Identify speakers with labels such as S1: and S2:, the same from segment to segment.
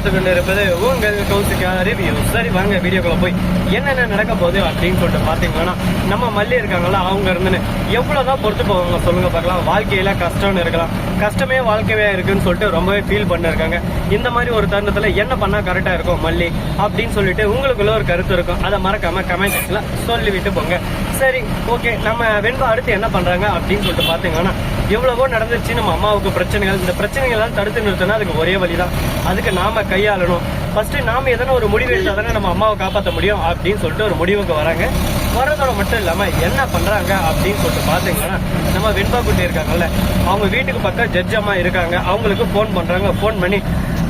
S1: பார்த்து கொண்டு இருப்பது உங்கள் கௌசிகா ரிவ்யூ சரி வாங்க வீடியோக்குள்ள போய் என்னென்ன நடக்க போகுது அப்படின்னு சொல்லிட்டு பார்த்தீங்கன்னா நம்ம மல்லி இருக்காங்களா அவங்க இருந்துன்னு எவ்வளோதான் பொறுத்து போவாங்க சொல்லுங்க பார்க்கலாம். வாழ்க்கையில கஷ்டம்னு இருக்கலாம். கஷ்டமே வாழ்க்கையே இருக்குன்னு சொல்லிட்டு ரொம்பவே ஃபீல் பண்ணிருக்காங்க. இந்த மாதிரி ஒரு தருணத்தில் என்ன பண்ணால் கரெக்டாக இருக்கும் மல்லி அப்படின்னு சொல்லிட்டு உங்களுக்குள்ள ஒரு கருத்து இருக்கும். அதை மறக்காம கமெண்ட் செக்ஷனில் சொல்லிவிட்டு போங்க. சரி ஓகே நம்ம வெண்பா அடுத்து என்ன பண்ணுறாங்க அப்படின்னு சொல்லிட்டு பார்த்தீங்கன்னா எவ்வளவோ நடந்துச்சு நம்ம அம்மாவுக்கு பிரச்சனைகள் இந்த பிரச்சனைகள் எல்லாம் தடுத்து நிறுத்தினா அதுக்கு ஒரே வழி தான் அதுக்கு நாம கையாளணும். ஃபஸ்ட்டு நாம எதனா ஒரு முடிவு எடுத்தால் தானே நம்ம அம்மாவை காப்பாற்ற முடியும் அப்படின்னு சொல்லிட்டு ஒரு முடிவுக்கு வராங்க. வரதோட மட்டும் இல்லாம என்ன பண்றாங்க அப்படின்னு சொல்லிட்டு பார்த்தீங்கன்னா நம்ம வெண்பா குட்டி இருக்காங்கல்ல அவங்க வீட்டுக்கு பக்கம் ஜட்ஜ் அம்மா இருக்காங்க. அவங்களுக்கு ஃபோன் பண்றாங்க. ஃபோன் பண்ணி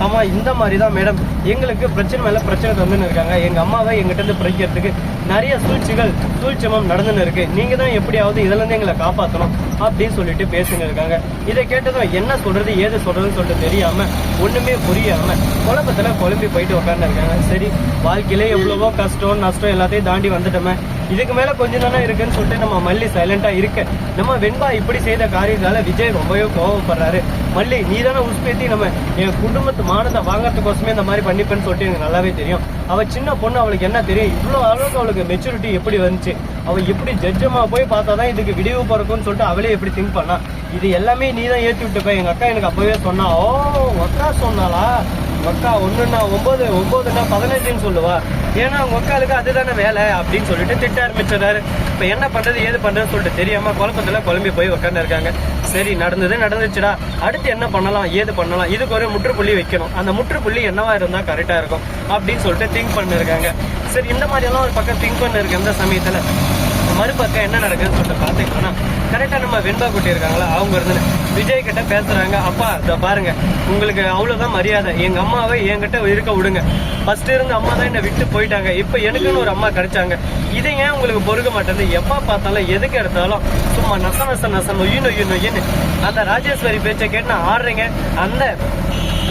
S1: ஆமாம் இந்த மாதிரி தான் மேடம் எங்களுக்கு பிரச்சனை மேலே பிரச்சனை தந்துன்னு இருக்காங்க. எங்கள் அம்மாவை எங்கிட்டருந்து பிரிக்கிறதுக்கு நிறைய சூழ்ச்சிகள் சூழ்ச்சமம் நடந்துன்னு இருக்கு. நீங்க தான் எப்படியாவது இதுலேருந்து எங்களை காப்பாற்றணும் அப்படின்னு சொல்லிட்டு பேசின்னு இருக்காங்க. இதை கேட்டதும் என்ன சொல்றது ஏது சொல்றதுன்னு சொல்லிட்டு தெரியாம ஒண்ணுமே புரியாம குழப்பத்தில் குழம்பி போயிட்டு உட்காந்துருக்காங்க சரி வாழ்க்கையிலே எவ்வளவோ கஷ்டம் நஷ்டம் எல்லாத்தையும் தாண்டி வந்துட்டோமே. இதுக்கு மேல கொஞ்ச தானே இருக்குன்னு சொல்லிட்டு நம்ம மல்லி சைலண்டா இருக்க. நம்ம வெண்பா இப்படி செய்த காரியத்தால விஜய் ரொம்பவே கோவப்படுறாரு மல்லி நீ தானே உஸ்பேத்தி நம்ம என் குடும்பத்து மானத்தை வாங்கறதுக்கோசமே இந்த மாதிரி பண்ணிப்பேன்னு சொல்லிட்டு எனக்கு நல்லாவே தெரியும். அவ சின்ன பொண்ணு அவளுக்கு என்ன தெரியும்? இவ்வளவு அளவுக்கு அவளுக்கு மெச்சூரிட்டி எப்படி வந்துச்சு? அவ எப்படி ஜட்ஜமா போய் பார்த்தாதான் இதுக்கு விடிவு பிறக்கும்னு சொல்லிட்டு அவளே எப்படி திங்க் பண்ணா? இது எல்லாமே நீ தான் ஏத்தி விட்டுப்ப. எங்க அக்கா எனக்கு அப்பவே சொன்னா ஓ அக்கா சொன்னாலா உங்க அக்கா ஒண்ணுன்னா ஒன்பது பதினஞ்சுன்னு சொல்லுவா. ஏன்னா அவங்க அக்காளுக்கு அதுதானே வேலை அப்படின்னு சொல்லிட்டு திட்ட ஆரம்பிச்சிடறாரு. இப்போ என்ன பண்ணுறது ஏது பண்ணுறதுன்னு சொல்லிட்டு தெரியாம குழப்பத்தில் குழம்பி போய் உட்காந்து இருக்காங்க. சரி நடந்தது நடந்துச்சுடா. அடுத்து என்ன பண்ணலாம் ஏது பண்ணலாம்? இதுக்கு ஒரு முற்றுப்புள்ளி வைக்கணும். அந்த முற்றுப்புள்ளி என்னவா இருந்தால் கரெக்டாக இருக்கும் அப்படின்னு சொல்லிட்டு திங்க் பண்ணிருக்காங்க. சரி இந்த மாதிரி எல்லாம் ஒரு பக்கம் திங்க் பண்ணிருக்க இந்த சமயத்தில். மறுபக்கம் என்ன நடக்குதுன்னு சொல்லிட்டு பார்த்துக்கிட்டோம்னா கரெக்டாக நம்ம வெண்பா குட்டி இருக்காங்களா அவங்க இருந்து விஜய் கிட்ட பேசுறாங்க. அப்பா இதை பாருங்க. உங்களுக்கு அவ்வளோதான் மரியாதை. எங்கள் அம்மாவை என்கிட்ட இருக்க விடுங்க. ஃபர்ஸ்ட் இருந்து அம்மா தான் என்னை விட்டு போயிட்டாங்க. இப்போ எனக்குன்னு ஒரு அம்மா கிடைச்சாங்க. இதை ஏன் உங்களுக்கு பொறுக்க மாட்டேங்குது எப்போ பார்த்தாலும் எதுக்கு எடுத்தாலும் சும்மா நச நச நச நொய்யு நொய்யு நொய்யுன்னு. அந்த ராஜேஸ்வரி பேச்சை கேட்டு நான் ஆடுறீங்க. அந்த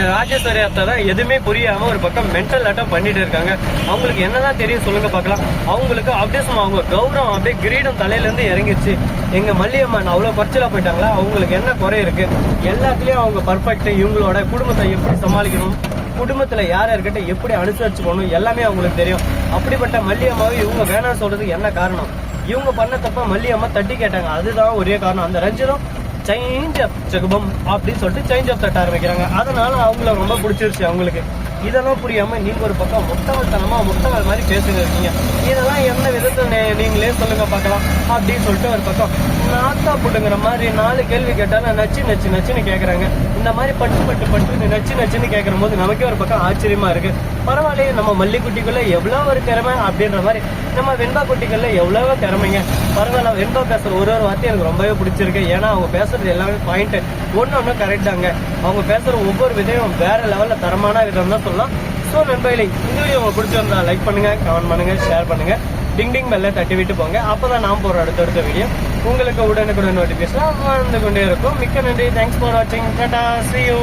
S1: ராஜேஸ்வரி அத்தை தான் எதுவுமே புரியாம ஒரு பக்கம் மென்டல் அட்டம் பண்ணிட்டு இருக்காங்க. அவங்களுக்கு என்னதான் தெரியும் சொல்லுங்க பார்க்கலாம். அவங்களுக்கு அப்படியே சும்மா அவங்க கௌரவம் அப்படியே கிரீடம் தலையிலேருந்து இறங்கிடுச்சு. எங்க மல்லியம்மன் அவ்வளோ குறைச்சலா போயிட்டாங்களா? அவங்களுக்கு என்ன குறை இருக்கு? எல்லாத்துலயும் அவங்க பர்ஃபெக்ட் இவங்களோட குடும்பத்தை எப்படி சமாளிக்கணும்? குடும்பத்துல யார் யார்கிட்ட எப்படி அனுசரிச்சு போகணும்? எல்லாமே அவங்களுக்கு தெரியும். அப்படிப்பட்ட மல்லியம்மாவை இவங்க வேணாம்னு சொல்றதுக்கு என்ன காரணம்? இவங்க பண்ண தப்ப மல்லியம்மா தட்டி கேட்டாங்க. அதுதான் ஒரே காரணம். அந்த ரஞ்சிதம் சேஞ்ச் ஆஃப் ஜெகபம் அப்படின்னு சொல்லிட்டு சேஞ்ச் ஆஃப் தட்ட ஆரம்பிக்கிறாங்க. அதனால அவங்கள ரொம்ப பிடிச்சிருச்சு அவங்களுக்கு. இதெல்லாம் புரியாம நீங்க ஒரு பக்கம் முட்டாள்தனமா முட்டாள் மாதிரி பேசுங்க இருக்கீங்க. இதெல்லாம் நீங்களே சொல்லுங்க பார்க்கலாம். அப்படின்னு சொல்லிட்டு ஒரு பக்கம் நாத்தா புட்டுங்கிற மாதிரி நாலு கேள்வி கேட்டாலும் நச்சு நச்சு நச்சுன்னு கேட்குறாங்க இந்த மாதிரி பட்டு பட்டு பட்டு நச்சு நச்சுன்னு கேட்கற போது நமக்கே ஒரு பக்கம் ஆச்சரியமா இருக்கு. பரவாயில்லையே நம்ம மல்லிக்குட்டிக்குள்ள எவ்வளோ ஒரு திறமை அப்படின்ற மாதிரி நம்ம வெண்பா குட்டிகள்ல எவ்வளவோ திறமைங்க. பரவாயில்ல வெண்பா பேசுற ஒரு ஒரு வார்த்தையும் எனக்கு ரொம்பவே பிடிச்சிருக்கு. ஏன்னா அவங்க பேசுறது எல்லாமே பாயிண்ட் ஒன்று ஒன்று கரெக்டாங்க அவங்க பேசுற ஒவ்வொரு விதையும் வேற லெவல்ல தரமான விதம் தான் சொல்லலாம். ஸோ நண்பர்களே இந்த வீடியோ உங்களுக்கு பிடிச்சிருந்தா லைக் பண்ணுங்க கமெண்ட் பண்ணுங்க ஷேர் பண்ணுங்க. டிங் டிங் பெல்ல தட்டி விட்டு போங்க. அப்பதான் நான் போற அடுத்தடுத்த வீடியோ உங்களுக்கு உடனுக்குடன் நோட்டிபிகேஷன் வந்து கொண்டே இருக்கும். மிக்க நன்றி. தேங்க்ஸ் ஃபார் வாட்சிங் டாடா சி யூ